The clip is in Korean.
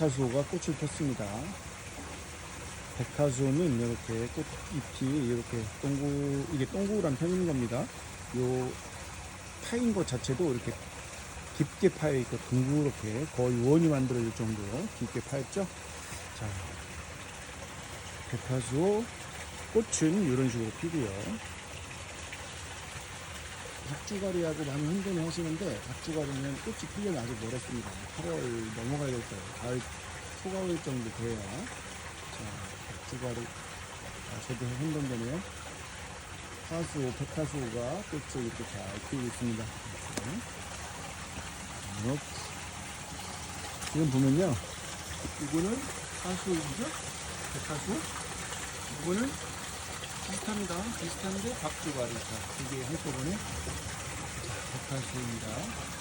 백화수호가 꽃을 폈습니다. 백화수호는 이렇게 꽃잎이 이렇게 동구 이게 동그란 편인 겁니다. 요 파인 것 자체도 이렇게 깊게 파여 있고 둥그렇게 거의 원이 만들어질 정도로 깊게 파였죠. 자, 백화수호 꽃은 이런 식으로 피고요. 박주가리하고 많이 혼돈을 하시는데 박주가리는 꽃이 피려면 아직 멀었습니다. 8월 넘어가야 될 거예요. 가을 초가을 정도 돼야 자 박주가리 아, 저도 혼돈되네요. 하수 백화수가 꽃을 이렇게 잘 피우고 있습니다. 이렇게. 이렇게. 지금 보면요, 이거는 하수이죠? 백화수. 이거는 비슷합니다. 비슷한데 박주가리. 자, 이게 한꺼번에 자, 백화수입니다.